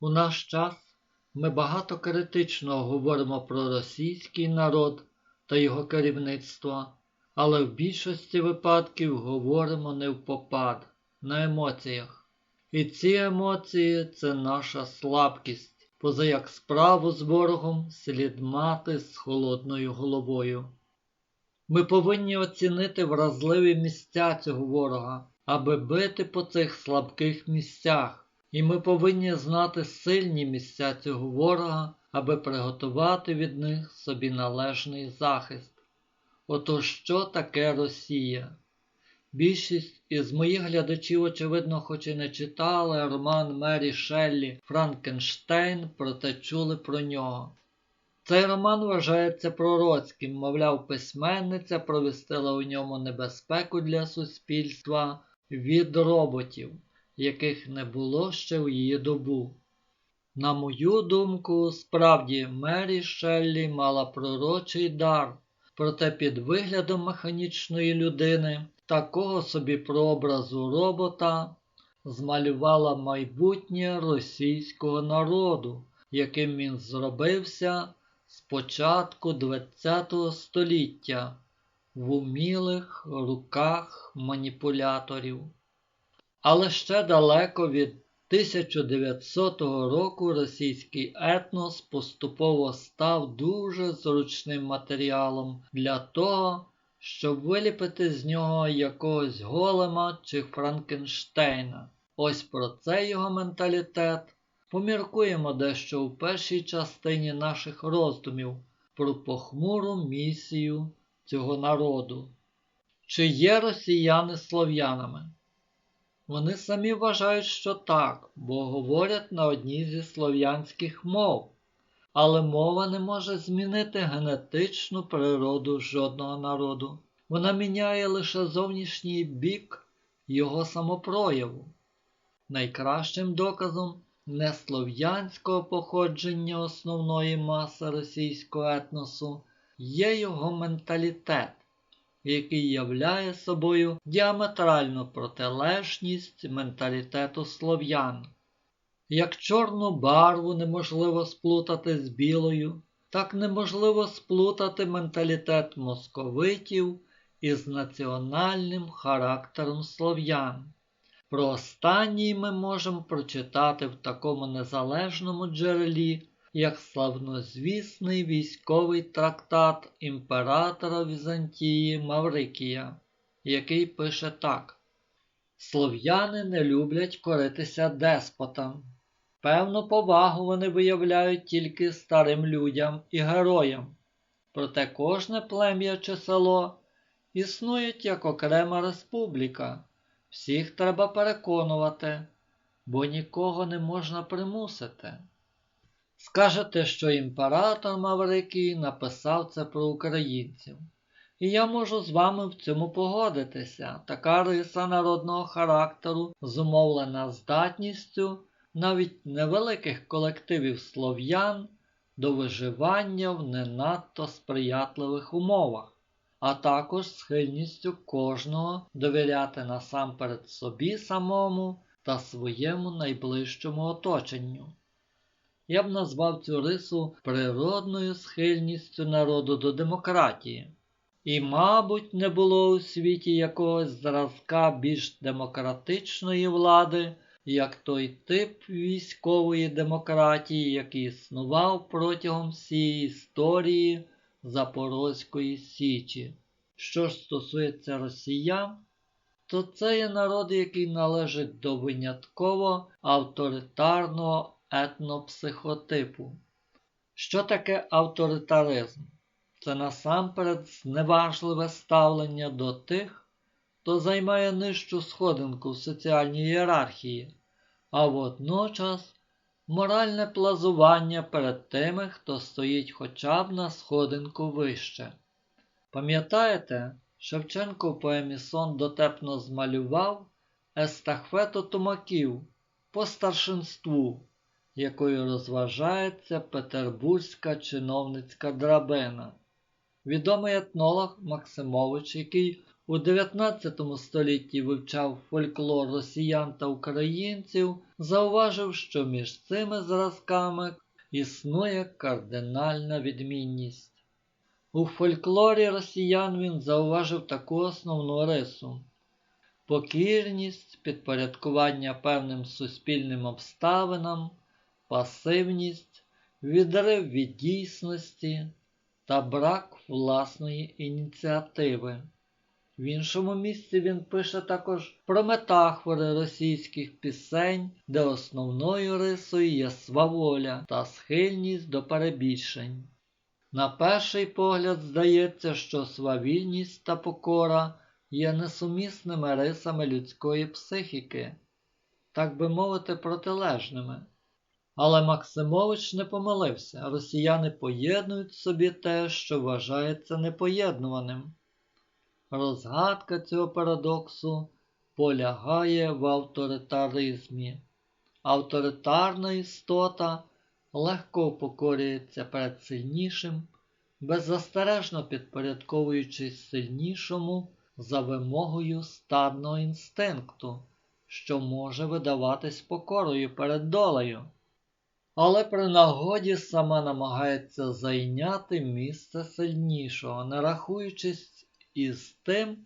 У наш час ми багато критично говоримо про російський народ та його керівництво, але в більшості випадків говоримо не в попад, на емоціях. І ці емоції це наша слабкість, поза як справу з ворогом слід мати з холодною головою. Ми повинні оцінити вразливі місця цього ворога, аби бити по цих слабких місцях. І ми повинні знати сильні місця цього ворога, аби приготувати від них собі належний захист. Отож, що таке Росія? Більшість із моїх глядачів, очевидно, хоч і не читали роман Мері Шеллі Франкенштейн, проте чули про нього. Цей роман вважається пророцьким, мовляв, письменниця провістила у ньому небезпеку для суспільства від роботів яких не було ще в її добу. На мою думку, справді Мері Шеллі мала пророчий дар, проте під виглядом механічної людини, такого собі прообразу робота, змалювала майбутнє російського народу, яким він зробився з початку ХХ століття в умілих руках маніпуляторів. Але ще далеко від 1900 року російський етнос поступово став дуже зручним матеріалом для того, щоб виліпити з нього якогось голема чи Франкенштейна. Ось про цей його менталітет поміркуємо дещо у першій частині наших роздумів про похмуру місію цього народу. Чи є росіяни слов'янами? Вони самі вважають, що так, бо говорять на одній зі слов'янських мов, але мова не може змінити генетичну природу жодного народу. Вона міняє лише зовнішній бік його самопрояву. Найкращим доказом неслов'янського походження основної маси російського етносу є його менталітет який являє собою діаметральну протилежність менталітету слов'ян. Як чорну барву неможливо сплутати з білою, так неможливо сплутати менталітет московитів із національним характером слов'ян. Про останній ми можемо прочитати в такому незалежному джерелі, як славнозвісний військовий трактат імператора Візантії Маврикія, який пише так: Слов'яни не люблять коритися деспотам. Певну повагу вони виявляють тільки старим людям і героям, проте кожне плем'я чи село існують як окрема республіка. Всіх треба переконувати, бо нікого не можна примусити. Скажете, що імператор Маврикій написав це про українців. І я можу з вами в цьому погодитися. Така риса народного характеру зумовлена здатністю навіть невеликих колективів слов'ян до виживання в не надто сприятливих умовах, а також схильністю кожного довіряти насамперед собі самому та своєму найближчому оточенню. Я б назвав цю рису природною схильністю народу до демократії. І, мабуть, не було у світі якогось зразка більш демократичної влади, як той тип військової демократії, який існував протягом всієї історії Запорозької Січі. Що ж стосується росіян, то це є народ, який належить до винятково авторитарного етнопсихотипу. Що таке авторитаризм? Це насамперед зневажливе ставлення до тих, хто займає нижчу сходинку в соціальній ієрархії, а водночас моральне плазування перед тими, хто стоїть хоча б на сходинку вище. Пам'ятаєте, Шевченко в поемі Сон дотепно змалював естафету тумаків по старшинству якою розважається петербурзька чиновницька драбина. Відомий етнолог Максимович, який у 19 столітті вивчав фольклор росіян та українців, зауважив, що між цими зразками існує кардинальна відмінність. У фольклорі росіян він зауважив таку основну рису покірність, підпорядкування певним суспільним обставинам, пасивність, відрив від дійсності та брак власної ініціативи. В іншому місці він пише також про метафори російських пісень, де основною рисою є сваволя та схильність до перебільшень. На перший погляд здається, що свавільність та покора є несумісними рисами людської психіки, так би мовити, протилежними. Але Максимович не помилився, росіяни поєднують собі те, що вважається непоєднуваним. Розгадка цього парадоксу полягає в авторитаризмі. Авторитарна істота легко покорюється перед сильнішим, беззастережно підпорядковуючись сильнішому за вимогою стадного інстинкту, що може видаватись покорою перед долею. Але при нагоді сама намагається зайняти місце сильнішого, не рахуючись із тим,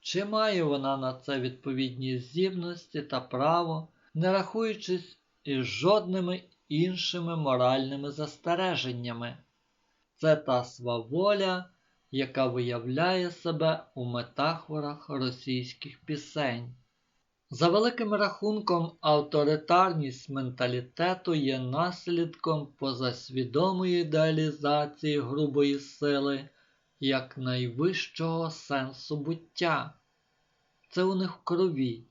чи має вона на це відповідні здібності та право, не рахуючись із жодними іншими моральними застереженнями. Це та сваволя, яка виявляє себе у метафорах російських пісень. За великим рахунком, авторитарність менталітету є наслідком позасвідомої ідеалізації грубої сили як найвищого сенсу буття. Це у них в крові.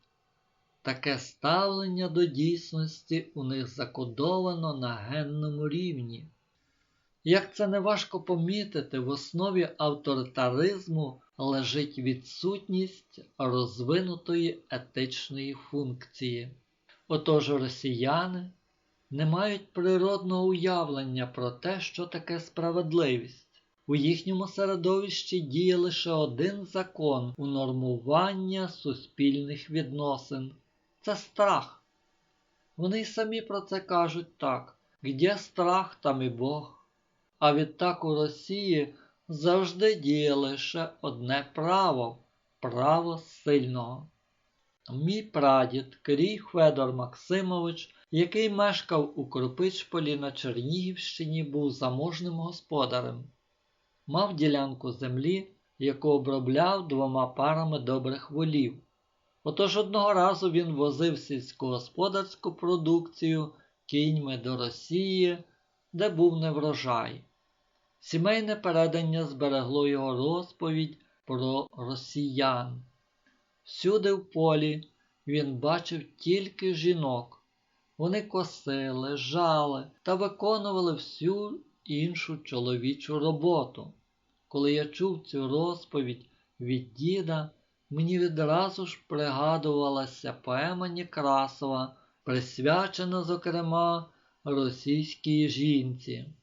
Таке ставлення до дійсності у них закодовано на генному рівні. Як це не важко помітити, в основі авторитаризму лежить відсутність розвинутої етичної функції. Отож росіяни не мають природного уявлення про те, що таке справедливість. У їхньому середовищі діє лише один закон унормування суспільних відносин це страх. Вони й самі про це кажуть так: где страх, там і Бог. А відтак у Росії завжди діє лише одне право право сильного. Мій прадід Крій Федор Максимович, який мешкав у Кропичполі на Чернігівщині, був заможним господарем, мав ділянку землі, яку обробляв двома парами добрих волів. Отож одного разу він возив сільськогосподарську продукцію кіньми до Росії, де був неврожай. Сімейне передання зберегло його розповідь про росіян. Всюди в полі він бачив тільки жінок. Вони косили, жали та виконували всю іншу чоловічу роботу. Коли я чув цю розповідь від діда, мені відразу ж пригадувалася поема Некрасова, присвячена, зокрема, російській жінці.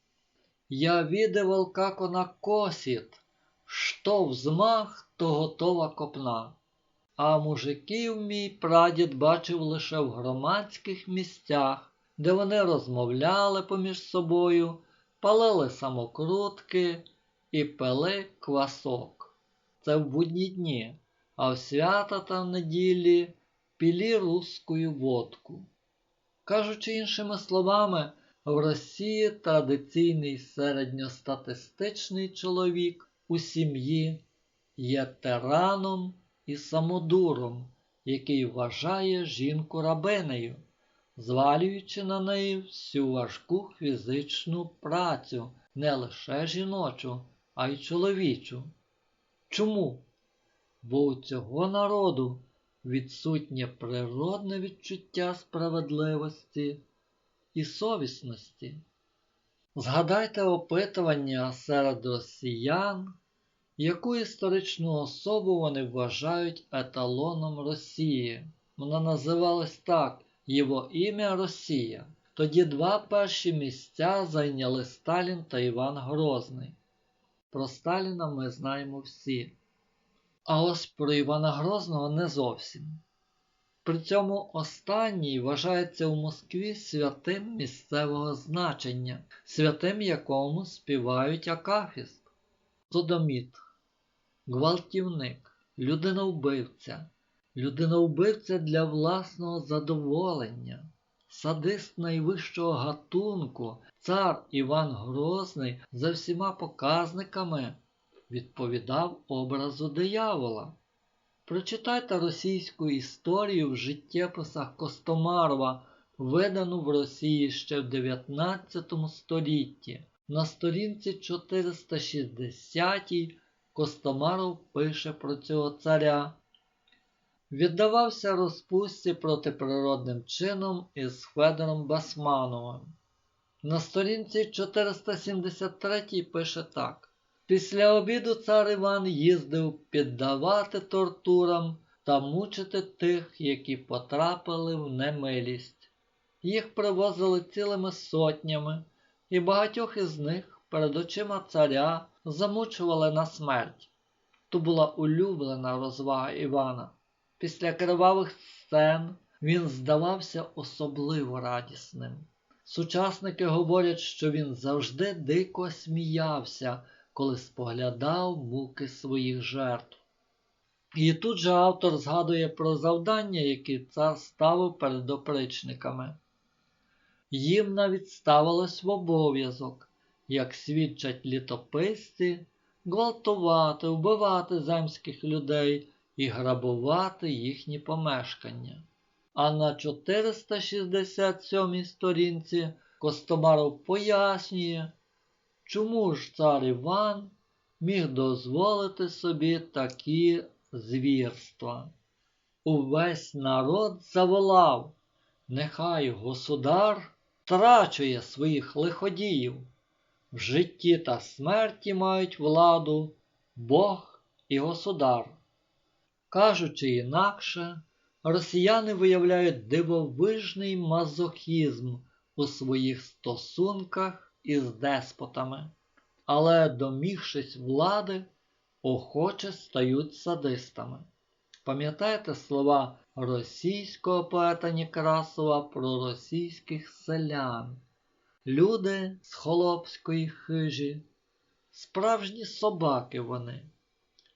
Я видывал, как она косит, що взмах, то готова копна. А мужиків мій прадід бачив лише в громадських місцях, де вони розмовляли поміж собою, палили самокрутки і пили квасок. Це в будні дні, а в свята та в неділі пілі русскую водку. Кажучи іншими словами, в Росії традиційний середньостатистичний чоловік у сім'ї є тираном і самодуром, який вважає жінку рабинею, звалюючи на неї всю важку фізичну працю, не лише жіночу, а й чоловічу. Чому? Бо у цього народу відсутнє природне відчуття справедливості і совісності. Згадайте опитування серед росіян, яку історичну особу вони вважають еталоном Росії. Вона називалась так Його ім'я Росія. Тоді два перші місця зайняли Сталін та Іван Грозний. Про Сталіна ми знаємо всі. А ось про Івана Грозного не зовсім. При цьому останній вважається у Москві святим місцевого значення, святим якому співають Акафіст, Содоміт, гвалтівник, людиновбивця, людиновбивця для власного задоволення, садист найвищого гатунку, цар Іван Грозний за всіма показниками відповідав образу диявола. Прочитайте російську історію в життєписах Костомарова, видану в Росії ще в 19 столітті. На сторінці 460 Костомаров пише про цього царя. Віддавався розпустці протиприродним чином із Федором Басмановим. На сторінці 473 пише так. Після обіду цар Іван їздив піддавати тортурам та мучити тих, які потрапили в немилість. Їх привозили цілими сотнями, і багатьох із них перед очима царя замучували на смерть. То була улюблена розвага Івана. Після кривавих сцен він здавався особливо радісним. Сучасники говорять, що він завжди дико сміявся коли споглядав муки своїх жертв. І тут же автор згадує про завдання, які цар ставив перед опричниками. Їм навіть ставилось в обов'язок, як свідчать літописці, гвалтувати, вбивати земських людей і грабувати їхні помешкання. А на 467 сторінці Костомаров пояснює, Чому ж цар Іван міг дозволити собі такі звірства? Увесь народ заволав, нехай государ трачує своїх лиходіїв. В житті та смерті мають владу Бог і государ. Кажучи інакше, росіяни виявляють дивовижний мазохізм у своїх стосунках із деспотами, але, домігшись влади, охоче стають садистами. Пам'ятаєте слова російського поета Некрасова про російських селян? Люди з холопської хижі, справжні собаки вони,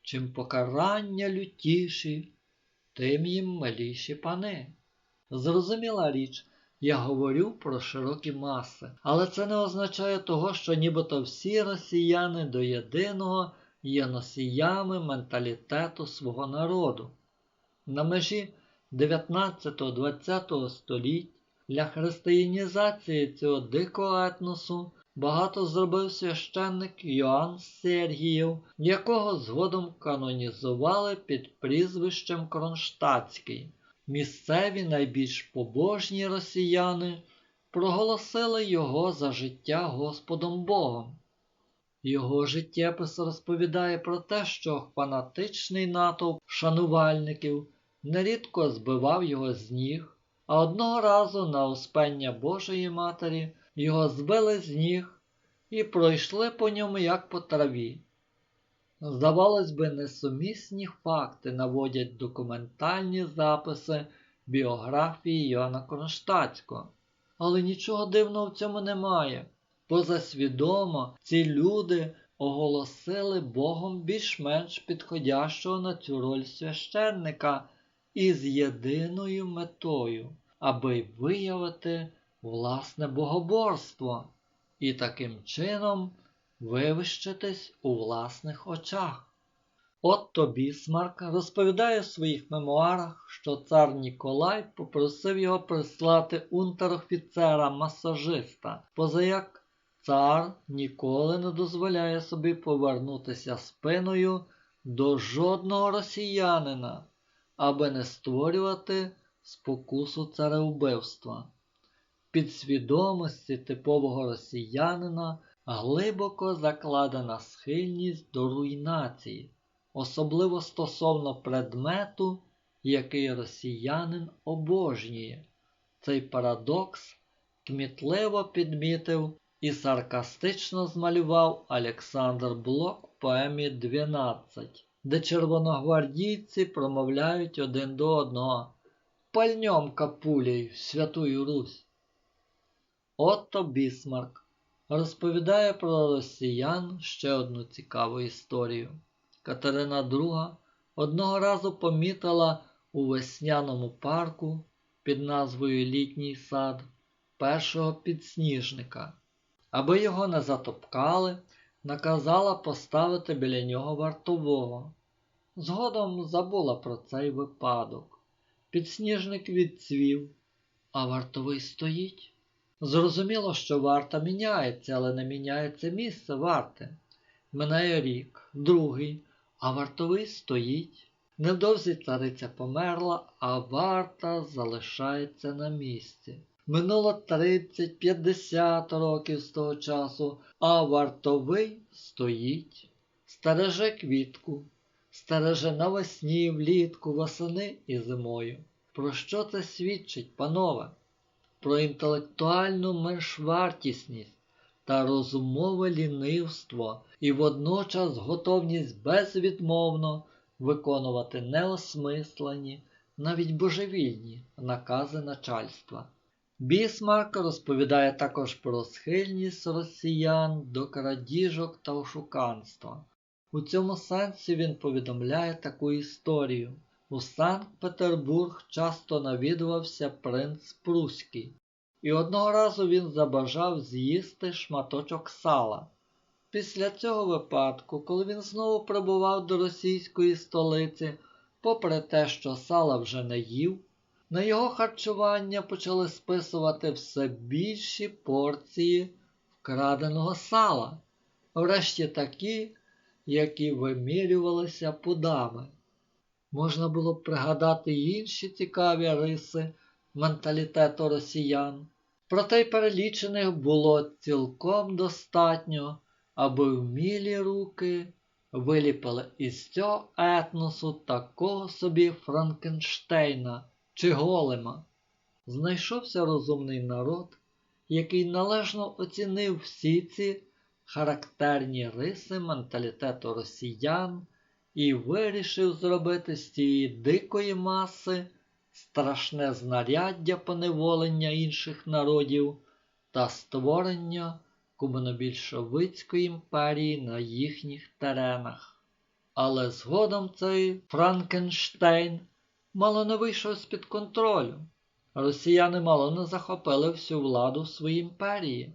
чим покарання лютіші, тим їм миліші пани. Зрозуміла річ, я говорю про широкі маси, але це не означає того, що нібито всі росіяни до єдиного є носіями менталітету свого народу. На межі 19-20 століть для християнізації цього дикого етносу багато зробив священник Йоанн Сергієв, якого згодом канонізували під прізвищем Кронштадтський. Місцеві найбільш побожні росіяни проголосили його за життя Господом Богом. Його життєпис розповідає про те, що фанатичний натовп шанувальників нерідко збивав його з ніг, а одного разу на успення Божої Матері його збили з ніг і пройшли по ньому як по траві. Здавалось би, несумісні факти наводять документальні записи біографії Йоанна Кронштадтського. Але нічого дивного в цьому немає. Позасвідомо ці люди оголосили Богом більш-менш підходящого на цю роль священника із єдиною метою, аби виявити власне богоборство і таким чином вивищитись у власних очах. Отто Бісмарк розповідає в своїх мемуарах, що цар Ніколай попросив його прислати унтер-офіцера масажиста, позаяк цар ніколи не дозволяє собі повернутися спиною до жодного росіянина, аби не створювати спокусу цареубивства. Підсвідомості типового росіянина глибоко закладена схильність до руйнації, особливо стосовно предмету, який росіянин обожнює. Цей парадокс кмітливо підмітив і саркастично змалював Олександр Блок в поемі «12». де червоногвардійці промовляють один до одного пальнем капулей в Святую Русь. Отто Бісмарк розповідає про росіян ще одну цікаву історію. Катерина II одного разу помітила у весняному парку під назвою Літній сад першого підсніжника. Аби його не затопкали, наказала поставити біля нього вартового. Згодом забула про цей випадок. Підсніжник відцвів, а вартовий стоїть. Зрозуміло, що варта міняється, але не міняється місце варти. Минає рік, другий, а вартовий стоїть. Невдовзі цариця померла, а варта залишається на місці. Минуло 30-50 років з того часу, а вартовий стоїть, стереже квітку, стереже навесні, влітку, восени і зимою. Про що це свідчить, панове? Про інтелектуальну меншвартісність та розумове лінивство і водночас готовність безвідмовно виконувати неосмислені, навіть божевільні накази начальства. Бісмарк розповідає також про схильність росіян до крадіжок та ошуканства. У цьому сенсі він повідомляє таку історію. У Санкт-Петербург часто навідувався принц Пруський, і одного разу він забажав з'їсти шматочок сала. Після цього випадку, коли він знову прибував до російської столиці, попри те, що сала вже не їв, на його харчування почали списувати все більші порції вкраденого сала, врешті такі, які вимірювалися пудами. Можна було б пригадати й інші цікаві риси менталітету росіян, проте й перелічених було цілком достатньо, аби вмілі руки виліпили із цього етносу такого собі Франкенштейна чи Голема. Знайшовся розумний народ, який належно оцінив всі ці характерні риси менталітету росіян і вирішив зробити з цієї дикої маси страшне знаряддя поневолення інших народів та створення комунобільшовицької імперії на їхніх теренах. Але згодом цей Франкенштейн мало не вийшов з-під контролю. Росіяни мало не захопили всю владу в своїй імперії.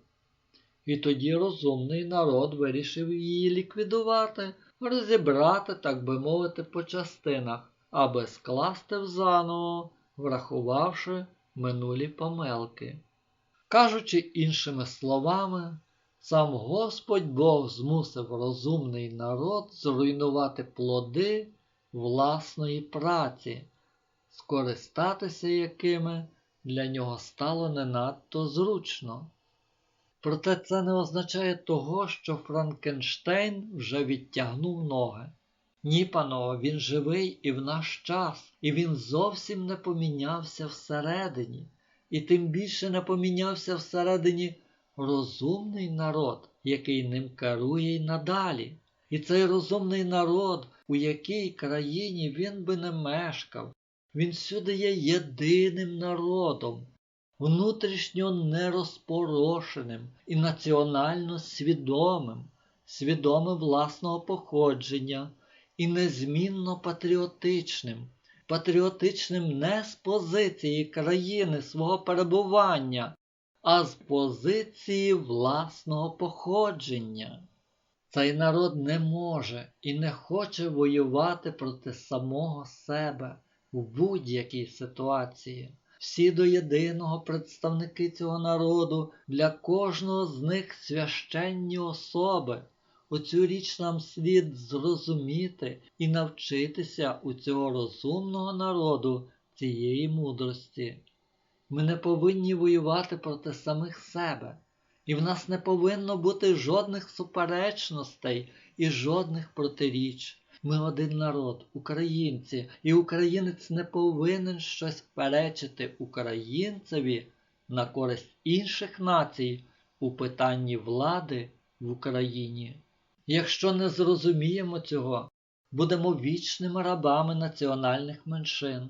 І тоді розумний народ вирішив її ліквідувати, розібрати, так би мовити, по частинах, аби скласти взаново, врахувавши минулі помилки. Кажучи іншими словами, сам Господь Бог змусив розумний народ зруйнувати плоди власної праці, скористатися якими для нього стало не надто зручно. Проте це не означає того, що Франкенштейн вже відтягнув ноги. Ні, панове, він живий і в наш час, і він зовсім не помінявся всередині, і тим більше не помінявся всередині розумний народ, який ним керує й надалі. І цей розумний народ, у якій країні він би не мешкав, він всюди є єдиним народом, внутрішньо нерозпорошеним і національно свідомим, свідомим власного походження і незмінно патріотичним, патріотичним не з позиції країни свого перебування, а з позиції власного походження. Цей народ не може і не хоче воювати проти самого себе в будь-якій ситуації. Всі до єдиного представники цього народу, для кожного з них священні особи. Оцю річ нам слід зрозуміти і навчитися у цього розумного народу цієї мудрості. Ми не повинні воювати проти самих себе, і в нас не повинно бути жодних суперечностей і жодних протиріч. Ми один народ, українці, і українець не повинен щось перечити українцеві на користь інших націй у питанні влади в Україні. Якщо не зрозуміємо цього, будемо вічними рабами національних меншин.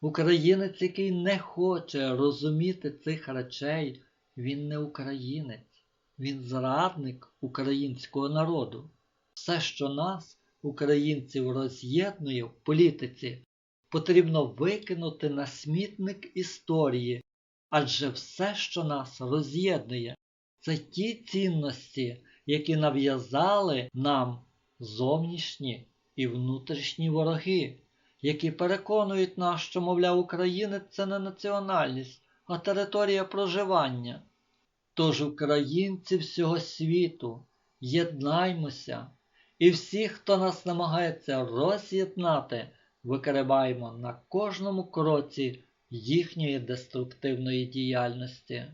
Українець, який не хоче розуміти цих речей, він не українець, він зрадник українського народу. Все, що нас, українців, роз'єднує в політиці, потрібно викинути на смітник історії, адже все, що нас роз'єднує, це ті цінності, які нав'язали нам зовнішні і внутрішні вороги, які переконують нас, що, мовляв, українець це не національність, а територія проживання. Тож, українці всього світу, єднаймося, і всіх, хто нас намагається роз'єднати, викриваємо на кожному кроці їхньої деструктивної діяльності.